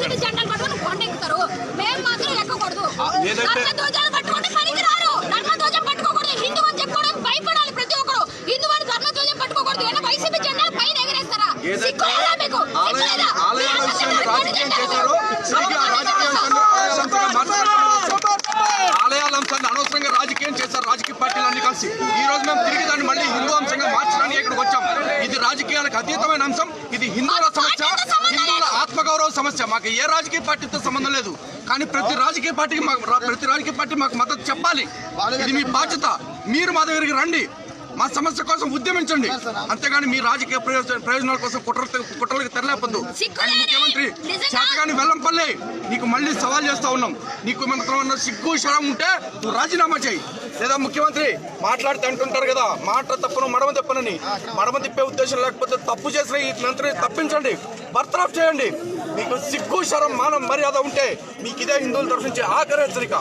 YCP జెండాలు పట్టుకొని కొండ ఎక్కుతారు. మేము మాత్రం ఎక్కకూడదు. ఏదంటే- ధర్మధ్వజాలు పట్టుకుంటే పనికి రారు ధర్మధ్వజం పట్టుకోకూడదు. హిందూ అని చెప్పుకోవడానికి భయపడాలి ప్రతి ఒక్కరు. హిందూ అని ధర్మధ్వజం పట్టుకోకూడదు. ఏమైనా వైసీపీ జెండాలు పైన ఎగరేస్తారా? సిగ్గులేదా మీకు? ఆలయాల అంశాన్ని అనవసరంగా రాజకీయం చేశారు రాజకీయ పార్టీలు అన్ని కలిసి. ఈ రోజు మేము తిరిగి దాన్ని మళ్ళీ హిందూ అంశంగా మార్చడానికి ఇక్కడికి వచ్చాం. ఇది రాజకీయాలకు అతీతమైన అంశం. ఇది హిందువుల సమస్య సమస్య. మాకు ఏ రాజకీయ పార్టీతో సంబంధం లేదు. కానీ ప్రతి రాజకీయ పార్టీకి మాకు రా- ప్రతి రాజకీయ పార్టీ మాకు మద్దతు చెప్పాలి. ఇది మీ బాధ్యత. మీరు మా దగ్గరికి రండి. మా సమస్య కోసం ఉద్యమించండి. అంతేగాని మీ రాజకీయ ప్రయోజన ప్రయోజనాల కోసం కుట్ర కుట్రలకు తెరలేపద్దు. కానీ ముఖ్యమంత్రి చేతగాని వెల్లంపల్లి నీకు మళ్ళీ సవాల్ చేస్తా ఉన్నాం. నీకు ఉన్న సిగ్గు శరం ఉంటే నువ్వు రాజీనామా చేయి. లేదా ముఖ్యమంత్రి మాట్లాడితే అంటుంటారు కదా మాట తప్పును మడమ తిప్పనని. మడమ తిప్పే ఉద్దేశం లేకపోతే తప్పు చేసిన ఈ మంత్రిని తప్పించండి. బర్తరఫ్ చేయండి. మీకు సిగ్గు శరం మానం మర్యాద ఉంటే మీకు ఇదే హిందువుల తరఫు నుంచి ఆఖరి హెచ్చరిక.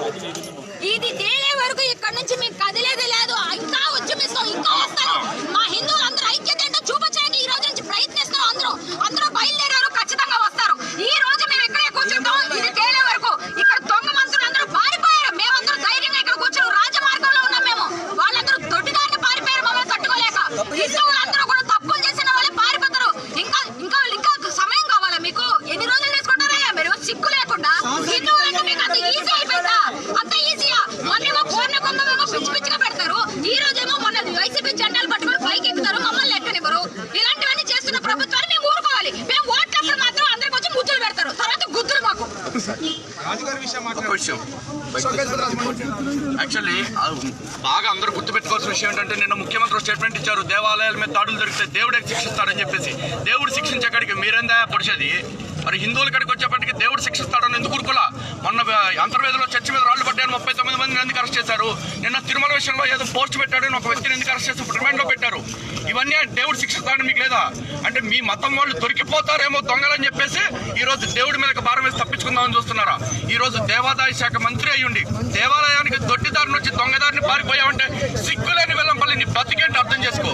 ఇది తేలే వరకు ఇక్కడ నుంచి మీకు కదిలేది లేదు. ఇంకా ఉద్యమిస్తాం ఇంకా వస్తారు మా హిందువులు అందరూ ఐక్యత ఏంటో చూపించడానికి ఈ రోజు నుంచి ప్రయత్నిస్తాం అందరూ అందరూ బయలుదేరారు ఖచ్చితంగా వస్తారు ఈ రోజు మేము ఇక్కడే కూర్చుంటాం ఇది తేలే వరకు ఇక్కడ దొంగ మంత్రులు అందరూ పారిపోయారు మేమందరూ ధైర్యంగా ఇక్కడ కూర్చున్నాం రాజమార్గంలో ఉన్నాం మేము వాళ్ళందరూ దొడ్డిదారిని పారిపోయారు మమ్మల్ని తట్టుకోలేక హిందువులు అందరూ కూడా తప్పులు చేసిన వాళ్ళే పారిపోతారు ఇంకా ఇంకా ఇంకా సమయం కావాలా మీకు ఎన్ని రోజులు తీసుకుంటారయ్యా మీరు సిగ్గు లేకుండా హిందువులంటే మీకు అంత ఈజీ అయిపోయిందా అంత ఈజీయా మొన్నేమో పూర్ణ కుంభమేమో పిచ్చి పిచ్చిగా పెడతారు ఈ రోజేమో మొన్న వైసీపీ జెండాలు పట్టుకొని పైకి ఎక్కుతారు మమ్మల్ని ఎక్కనివ్వరు ఇలాంటివన్నీ చేస్తున్న ప్రభుత్వాన్ని మేము ఊరుకోవాలి మేము ఓట్లప్పుడు మాత్రం అందరికి వచ్చి ముద్దులు పెడతారు తర్వాత గుద్దులు మాకు ఒక విషయం యాక్చువల్లీ బాగా అందరూ గుర్తుపెట్టుకోవాల్సిన విషయం ఏంటంటే నిన్న ముఖ్యమంత్రి స్టేట్మెంట్ ఇచ్చారు దేవాలయాల మీద దాడులు జరిగితే దేవుడే శిక్షిస్తాడని చెప్పేసి. దేవుడు శిక్షించక్కడికి మీరేందా పొడిచేది? మరి హిందువుల కాడికి వచ్చేప్పటికి దేవుడు శిక్షిస్తాడని ఎందుకు ఊరుకోలా? మొన్న అంతర్వేదిలో చర్చి మీద రాళ్ళు పడ్డారు మందిని ఎందుకు అరెస్ట్ చేశారు. నిన్న తిరుమల విషయంలో ఏదో పోస్ట్ పెట్టాడని ఒక వ్యక్తిని ఎందుకు అరెస్ట్ చేసి రిమాండ్లో పెట్టారు. ఇవన్నీ దేవుడు శిక్షిస్తాడని మీకు లేదా? అంటే మీ మతం వాళ్ళు దొరికిపోతారేమో దొంగలని చెప్పేసి ఈ రోజు దేవుడి మీద భారం వేసి తప్పించుకుందామని చూస్తున్నారా? ఈ రోజు దేవాదాయ శాఖ మంత్రి అయ్యుండి దేవాలయానికి దొడ్డిదారి నుంచి దొంగదారిని పారిపోయామంటే సిగ్గులేని వెళ్ళంపల్లి నీ బతికేంటి అర్థం చేసుకో?